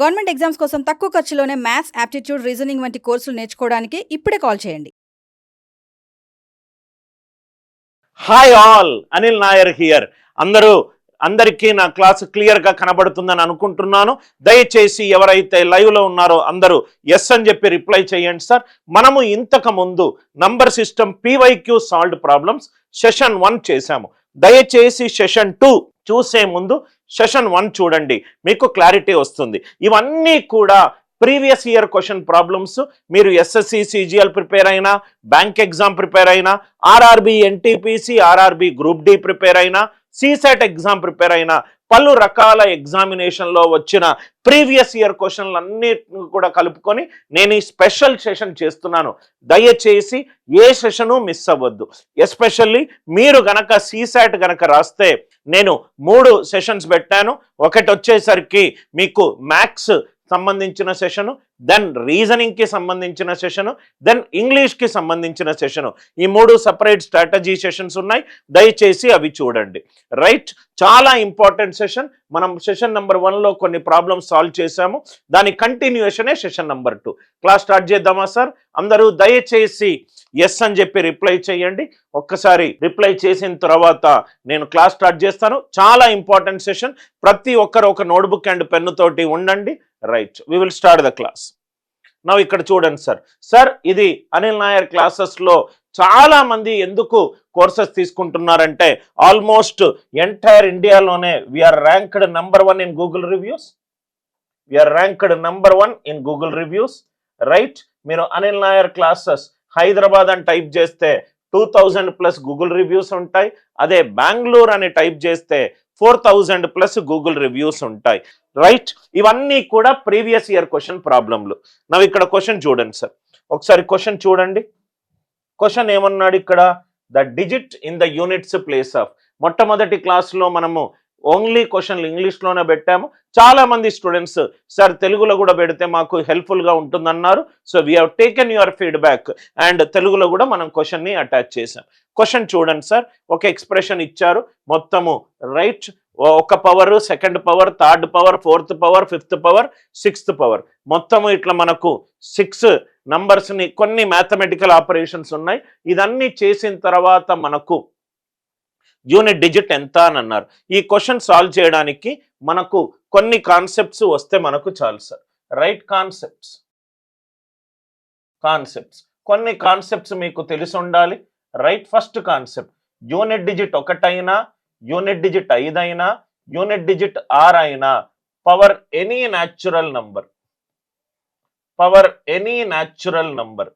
Government exams కోసం తక్కువ ఖర్చులోనే maths aptitude reasoning వంటి కోర్సులు నేర్చుకోవడానికి ఇప్పుడే కాల్ చేయండి. Hi all Anil Nair here అందరూ అందరికీ నా క్లాస్ క్లియర్గా కనబడుతుందని అనుకుంటున్నాను. దయచేసి ఎవరైతే లైవ్లో ఉన్నారో అందరూ ఎస్ అని చెప్పి రిప్లై చేయండి సార్. మనము ఇంతకు ముందు number system PYQ solve problems session one చేశాము. దయచేసి సెషన్ టూ చూసే ముందు సెషన్ వన్ చూడండి. మీకు క్లారిటీ వస్తుంది. ఇవన్నీ కూడా ప్రీవియస్ ఇయర్ క్వశ్చన్ ప్రాబ్లమ్స్. మీరు ఎస్ఎస్సి సిజిఎల్ ప్రిపేర్ అయినా బ్యాంక్ ఎగ్జామ్ ప్రిపేర్ అయినా RRB NTPC RRB group D prepare అయినా సిసెట్ ఎగ్జామ్ ప్రిపేర్ అయినా పలు రకాల ఎగ్జామినేషన్లో వచ్చిన ప్రీవియస్ ఇయర్ క్వశ్చన్లు అన్నిటిని కూడా కలుపుకొని నేను ఈ స్పెషల్ సెషన్ చేస్తున్నాను. దయచేసి ఏ సెషను మిస్ అవ్వద్దు. ఎస్పెషల్లీ మీరు గనక సీసాట్ గనక రాస్తే నేను మూడు సెషన్స్ పెట్టాను. ఒకటి వచ్చేసరికి మీకు మ్యాథ్స్ సంబంధించిన సెషను దెన్ రీజనింగ్కి సంబంధించిన సెషను దెన్ ఇంగ్లీష్కి సంబంధించిన సెషను ఈ మూడు సపరేట్ స్ట్రాటజీ సెషన్స్ ఉన్నాయి. దయచేసి అవి చూడండి. రైట్ చాలా ఇంపార్టెంట్ సెషన్ మనం సెషన్ నెంబర్ వన్లో కొన్ని ప్రాబ్లమ్స్ సాల్వ్ చేశాము. దాని కంటిన్యూషనే session number two class start చేద్దామా సార్ అందరూ దయచేసి ఎస్ అని చెప్పి రిప్లై చేయండి. ఒక్కసారి రిప్లై చేసిన తర్వాత నేను క్లాస్ స్టార్ట్ చేస్తాను. చాలా ఇంపార్టెంట్ సెషన్ ప్రతి ఒక్కరు ఒక నోట్బుక్ అండ్ పెన్ను తోటి ఉండండి. Right we will start the class నా ఇక్కడ చూడండి సార్. సార్ ఇది అనిల్ నాయర్ క్లాసెస్లో చాలా మంది ఎందుకు కోర్సెస్ తీసుకుంటున్నారంటే ఆల్మోస్ట్ ఎంటైర్ ఇండియాలోనే we are ranked number one in Google reviews we are ranked number one in Google reviews right మీరు అనిల్ నాయర్ క్లాసెస్ హైదరాబాద్ అని టైప్ చేస్తే two thousand plus Google reviews ఉంటాయి. అదే బెంగళూరు అని టైప్ చేస్తే four thousand plus Google reviews ఉంటాయి. Right ఇవన్నీ కూడా ప్రీవియస్ ఇయర్ క్వశ్చన్ ప్రాబ్లంలు. నాకు ఇక్కడ క్వశ్చన్ చూడండి సార్. ఒకసారి క్వశ్చన్ చూడండి. క్వశ్చన్ ఏమన్నాడు ఇక్కడ? The digit in the units place of మొట్టమొదటి క్లాస్లో మనము ఓన్లీ క్వశ్చన్లు ఇంగ్లీష్లోనే పెట్టాము. చాలా మంది స్టూడెంట్స్ సార్ తెలుగులో కూడా పెడితే మాకు హెల్ప్ఫుల్గా ఉంటుందన్నారు. So we have taken your feedback and తెలుగులో కూడా మనం క్వశ్చన్ని అటాచ్ చేసాం క్వశ్చన్ చూడండి సార్. ఒక ఎక్స్ప్రెషన్ ఇచ్చారు. మొత్తము రైట్ ఒక power second power third power fourth power fifth power sixth power మొత్తము ఇట్లా మనకు సిక్స్ నంబర్స్ని కొన్ని మ్యాథమెటికల్ ఆపరేషన్స్ ఉన్నాయి. ఇదన్నీ చేసిన తర్వాత మనకు యూనిట్ డిజిట్ ఎంత అని అన్నారు. ఈ క్వశ్చన్ సాల్వ్ చేయడానికి మనకు కొన్ని కాన్సెప్ట్స్ వస్తే మనకు చాలు సార్. Right concepts. కాన్సెప్ట్స్. కొన్ని కాన్సెప్ట్స్ మీకు తెలిసి ఉండాలి. Right first concept. Unit digit ఒకటైనా యూనిట్ డిజిట్ ఐదైనా యూనిట్ డిజిట్ ఆర్ అయినా power any natural number. Power any natural number.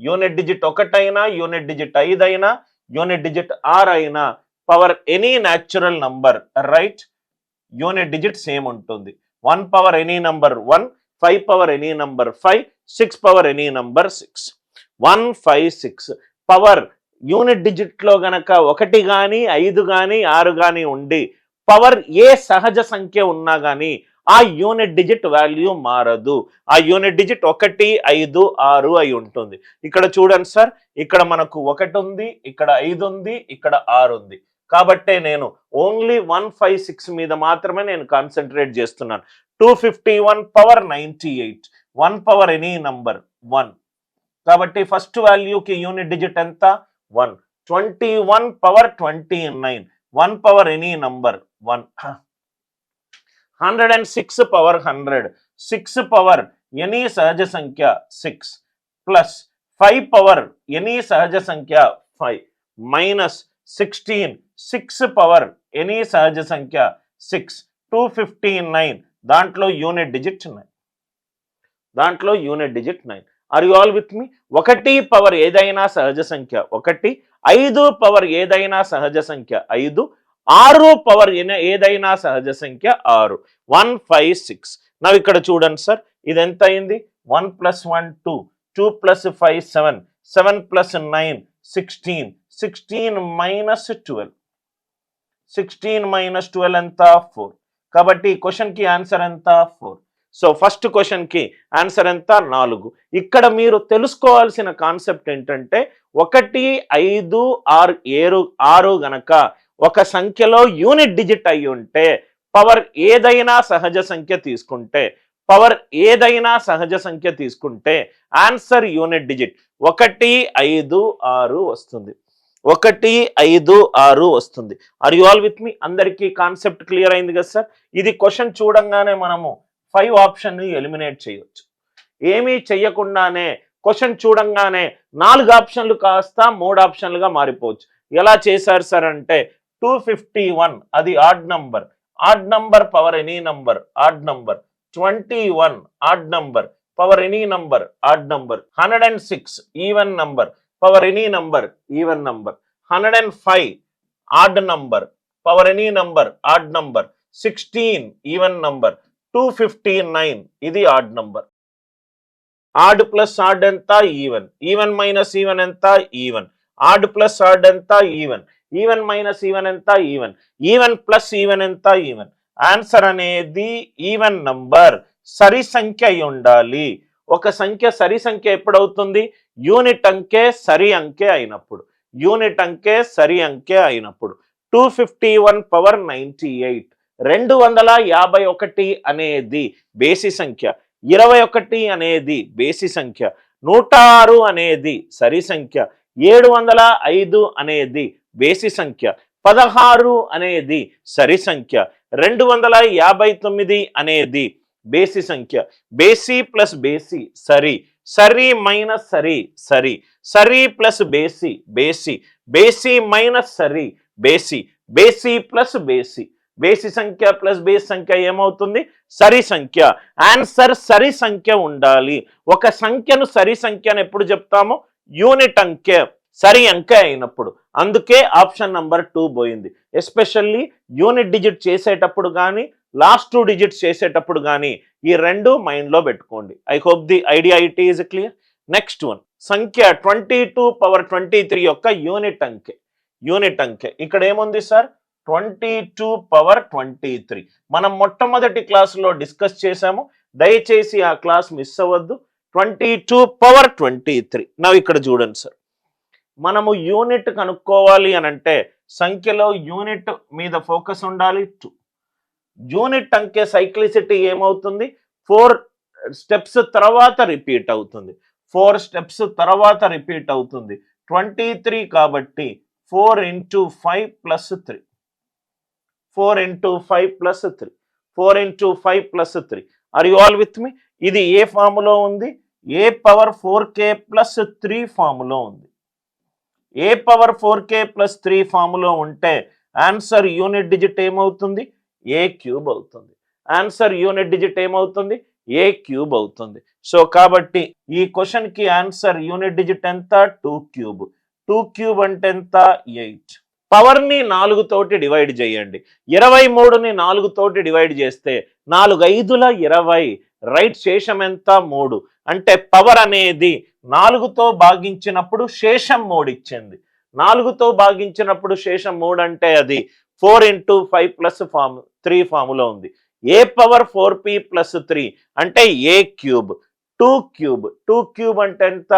Unit digit ఒకటైనా యూనిట్ డిజిట్ ఐదైనా యూనిట్ డిజిట్ ఆర్ అయినా power any natural number right unit digit same ఉంటుంది. One power any number one five power any number five six power any number six one five six power unit డిజిట్లో గనక ఒకటి కానీ ఐదు కానీ ఆరు కానీ ఉండి పవర్ ఏ సహజ సంఖ్య ఉన్నా కానీ ఆ యూనిట్ డిజిట్ వాల్యూ మారదు. ఆ యూనిట్ డిజిట్ ఒకటి ఐదు ఆరు అయి ఉంటుంది. ఇక్కడ చూడండి సార్ ఇక్కడ మనకు ఒకటి ఉంది ఇక్కడ ఐదు ఉంది ఇక్కడ ఆరు ఉంది. కాబట్టే నేను ఓన్లీ వన్ ఫైవ్ సిక్స్ మీద మాత్రమే నేను కాన్సన్ట్రేట్ చేస్తున్నాను. Two fifty one power ninety eight one power any number one కాబట్టి ఫస్ట్ వాల్యూకి యూనిట్ డిజిట్ ఎంత? One twenty one power twenty nine one power any number one hundred and six power hundred six power any సహజ సంఖ్య six plus five power any సహజ సంఖ్య five minus sixteen six power any సహజ సంఖ్య six two fifteen nine దాంట్లో unit digit nine దాంట్లో unit digit nine are you all with me ఒకటి power ఏదైనా సహజ సంఖ్య ఒకటి ఐదు పవర్ ఏదైనా సహజ సంఖ్య ఐదు ఆరు పవర్ ఏదైనా సహజ సంఖ్య ఆరు. వన్ ఫైవ్ సిక్స్ నా ఇక్కడ చూడండి సార్ ఇది ఎంత అయింది? One plus one two two plus five seven seven plus nine sixteen sixteen minus twelve sixteen minus twelve ఎంత? ఫోర్ కాబట్టి క్వశ్చన్కి ఆన్సర్ ఎంత? ఫోర్ సో ఫస్ట్ క్వశ్చన్కి ఆన్సర్ ఎంత? నాలుగు. ఇక్కడ మీరు తెలుసుకోవాల్సిన కాన్సెప్ట్ ఏంటంటే ఒకటి ఐదు ఆరు ఏరు ఆరు గనక ఒక సంఖ్యలో యూనిట్ డిజిట్ అయి ఉంటే పవర్ ఏదైనా సహజ సంఖ్య తీసుకుంటే పవర్ ఏదైనా సహజ సంఖ్య తీసుకుంటే ఆన్సర్ యూనిట్ డిజిట్ ఒకటి ఐదు ఆరు వస్తుంది. ఒకటి ఐదు ఆరు వస్తుంది. Are you all with me అందరికీ కాన్సెప్ట్ క్లియర్ అయింది కదా సార్? ఇది క్వశ్చన్ చూడంగానే మనము ఫైవ్ ఆప్షన్ని ఎలిమినేట్ చేయొచ్చు. ఏమీ చెయ్యకుండానే క్వశ్చన్ చూడంగానే నాలుగు ఆప్షన్లు కాస్త మూడు ఆప్షన్లుగా మారిపోవచ్చు. ఎలా చేశారు సార్ అంటే టూ ఫిఫ్టీ వన్ అది odd number odd number power any number odd number twenty one odd number power any number odd number hundred and six even number power any number even number hundred and five odd number power any number odd number sixteen even number two fifty nine ఇది odd number odd plus odd ఎంత even even minus even ఎంత even odd plus odd ఎంత even even minus even ఎంత even even plus even ఎంత even answer అనేది even number సరి సంఖ్య అయి ఉండాలి. ఒక సంఖ్య సరి సంఖ్య ఎప్పుడవుతుంది? యూనిట్ అంకె సరి అంకె అయినప్పుడు. యూనిట్ అంకె సరి అంకె అయినప్పుడు. Two fifty one power ninety eight. రెండు వందల యాభై ఒకటి అనేది బేసి సంఖ్య. ఇరవై ఒకటి అనేది బేసి సంఖ్య. నూట ఆరు అనేది సరి సంఖ్య. ఏడు వందల ఐదు అనేది బేసి సంఖ్య. పదహారు అనేది సరి సంఖ్య. రెండు వందల యాభై తొమ్మిది అనేది బేసి సంఖ్య. బేసి ప్లస్ బేసి సరి. సరి మైనస్ సరి సరి. సరి ప్లస్ బేసి బేసి. బేసి మైనస్ సరి బేసి. బేసి ప్లస్ బేసి. బేసి సంఖ్య ప్లస్ బేస్ సంఖ్య ఏమవుతుంది? సరి సంఖ్య. ఆన్సర్ సరి సంఖ్య ఉండాలి. ఒక సంఖ్యను సరి సంఖ్య అని ఎప్పుడు చెప్తాము? యూనిట్ అంకె. సరి అంకె అయినప్పుడు. అందుకే ఆప్షన్ నంబర్ టూ పోయింది. ఎస్పెషల్లీ యూనిట్ డిజిట్ చేసేటప్పుడు కానీ లాస్ట్ టూ డిజిట్స్ చేసేటప్పుడు కానీ ఈ రెండు మైండ్లో పెట్టుకోండి. I hope the idea it is clear. Next one. సంఖ్య twenty two power twenty three యొక్క యూనిట్ అంకె. యూనిట్ అంకె. ఇక్కడ ఏముంది sir? Twenty two power twenty three. మనం మొట్టమొదటి క్లాసులో డిస్కస్ చేశాము. దయచేసి ఆ క్లాస్ మిస్ అవ్వద్దు. Twenty two power twenty three. నా ఇక్కడ చూడండి సార్. మనము యూనిట్ కనుక్కోవాలి అని అంటే సంఖ్యలో యూనిట్ మీద ఫోకస్ ఉండాలి. టూ యూనిట్ అంకె సైక్లిసిటీ ఏమవుతుంది? ఫోర్ స్టెప్స్ తర్వాత రిపీట్ అవుతుంది. ఫోర్ స్టెప్స్ తర్వాత రిపీట్ అవుతుంది. ట్వంటీ త్రీ కాబట్టి four into five plus three four into five plus three four into five plus three are you all with me ఇది ఏ ఫాములో ఉంది? A power four K plus three ఫాములో ఉంది. A power four K plus three ఫామ్లో ఉంటే answer unit digit ఏమవుతుంది? ఏ cube అవుతుంది. Answer unit digit ఏమవుతుంది? ఏ cube అవుతుంది. సో కాబట్టి ఈ క్వశ్చన్కి ఆన్సర్ యూనిట్ డిజిట్ ఎంత? Two cube. టూ క్యూబ్ అంటే ఎంత? ఎయిట్. పవర్ని నాలుగు తోటి డివైడ్ చేయండి. ఇరవై మూడుని నాలుగు తోటి డివైడ్ చేస్తే నాలుగు ఐదుల ఇరవై. రైట్ శేషం ఎంత? మూడు. అంటే పవర్ అనేది నాలుగుతో భాగించినప్పుడు శేషం మూడు ఇచ్చింది. నాలుగుతో భాగించినప్పుడు శేషం మూడు అంటే అది four into five plus form three ఫాములో ఉంది. A power four P plus three అంటే A cube two cube two cube అంటే ఎంత?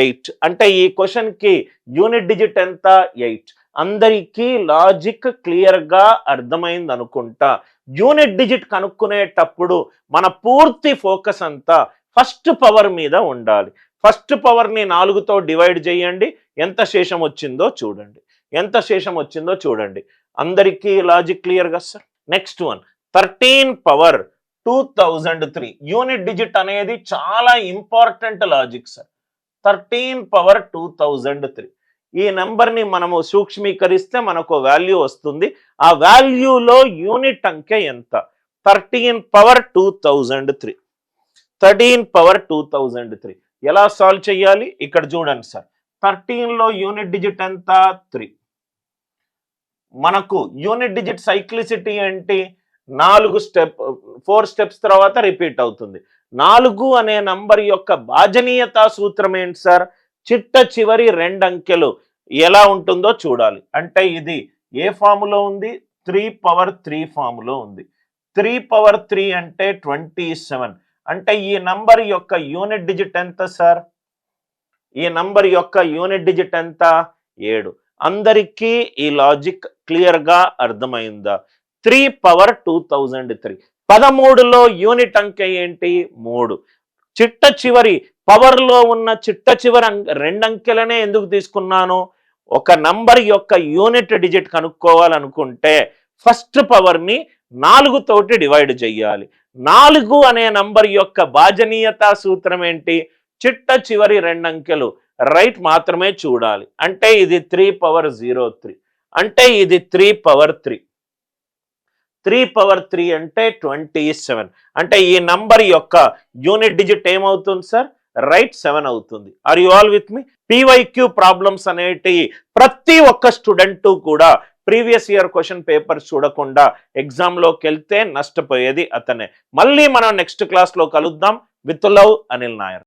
ఎయిట్ అంటే ఈ క్వశ్చన్కి యూనిట్ డిజిట్ ఎంత? ఎయిట్ అందరికీ లాజిక్ క్లియర్గా అర్థమైంది అనుకుంటా యూనిట్ డిజిట్ కనుక్కునేటప్పుడు మన పూర్తి ఫోకస్ అంతా ఫస్ట్ పవర్ మీద ఉండాలి. ఫస్ట్ పవర్ని నాలుగుతో డివైడ్ చేయండి. ఎంత శేషం వచ్చిందో చూడండి. ఎంత శేషం వచ్చిందో చూడండి. అందరికీ లాజిక్ క్లియర్గా sir? Next one thirteen power two thousand three. Unit digit అనేది చాలా important logic sir. Thirteen power two thousand three. ఈ నెంబర్ని మనము సూక్ష్మీకరిస్తే మనకు వాల్యూ వస్తుంది. ఆ వాల్యూలో యూనిట్ అంకె ఎంత? Thirteen power two thousand three. Thirteen power two thousand three. ఎలా సాల్వ్ చేయాలి? ఇక్కడ చూడండి సార్. థర్టీన్లో యూనిట్ డిజిట్ ఎంత? త్రీ. మనకు యూనిట్ డిజిట్ సైక్లిసిటీ ఏంటి? నాలుగు స్టెప్ ఫోర్ స్టెప్స్ తర్వాత రిపీట్ అవుతుంది. నాలుగు అనే నంబర్ యొక్క భాజనీయత సూత్రం ఏంటి సార్? చిట్ట చివరి రెండు అంకెలు ఎలా ఉంటుందో చూడాలి. అంటే ఇది ఏ ఫాములో ఉంది? త్రీ పవర్ త్రీ ఫాములో ఉంది. త్రీ పవర్ త్రీ అంటే ట్వంటీ సెవెన్. అంటే ఈ నంబర్ యొక్క యూనిట్ డిజిట్ ఎంత సార్? ఈ నంబర్ యొక్క యూనిట్ డిజిట్ ఎంత? ఏడు. అందరికీ ఈ లాజిక్ క్లియర్గా అర్థమైందా? Three power two thousand three. పదమూడులో యూనిట్ అంకె ఏంటి? మూడు. చిట్ట చివరి పవర్లో ఉన్న చిట్ట చివరి రెండంకెలనే రెండు అంకెలనే ఎందుకు తీసుకున్నాను? ఒక నంబర్ యొక్క యూనిట్ డిజిట్ కనుక్కోవాలనుకుంటే ఫస్ట్ పవర్ని నాలుగు తోటి డివైడ్ చేయాలి నాలుగు అనే నంబర్ యొక్క భాజనీయత సూత్రం ఏంటి? చిట్ట చివరి రెండు అంకెలు రైట్ మాత్రమే చూడాలి. అంటే ఇది త్రీ పవర్ జీరో త్రీ. అంటే ఇది three power three. Three power three అంటే ట్వంటీ సెవెన్. అంటే ఈ నంబర్ యొక్క యూనిట్ డిజిట్ ఏమవుతుంది సార్? రైట్ సెవెన్ అవుతుంది. Are you all with me PYQ problems అనేటి ప్రతి ఒక్క స్టూడెంట్ కూడా ప్రీవియస్ ఇయర్ క్వశ్చన్ పేపర్స్ చూడకుండా ఎగ్జామ్లోకి వెళ్తే నష్టపోయేది అతనే. మళ్ళీ మనం నెక్స్ట్ క్లాస్లో కలుద్దాం. With love Anil Nair.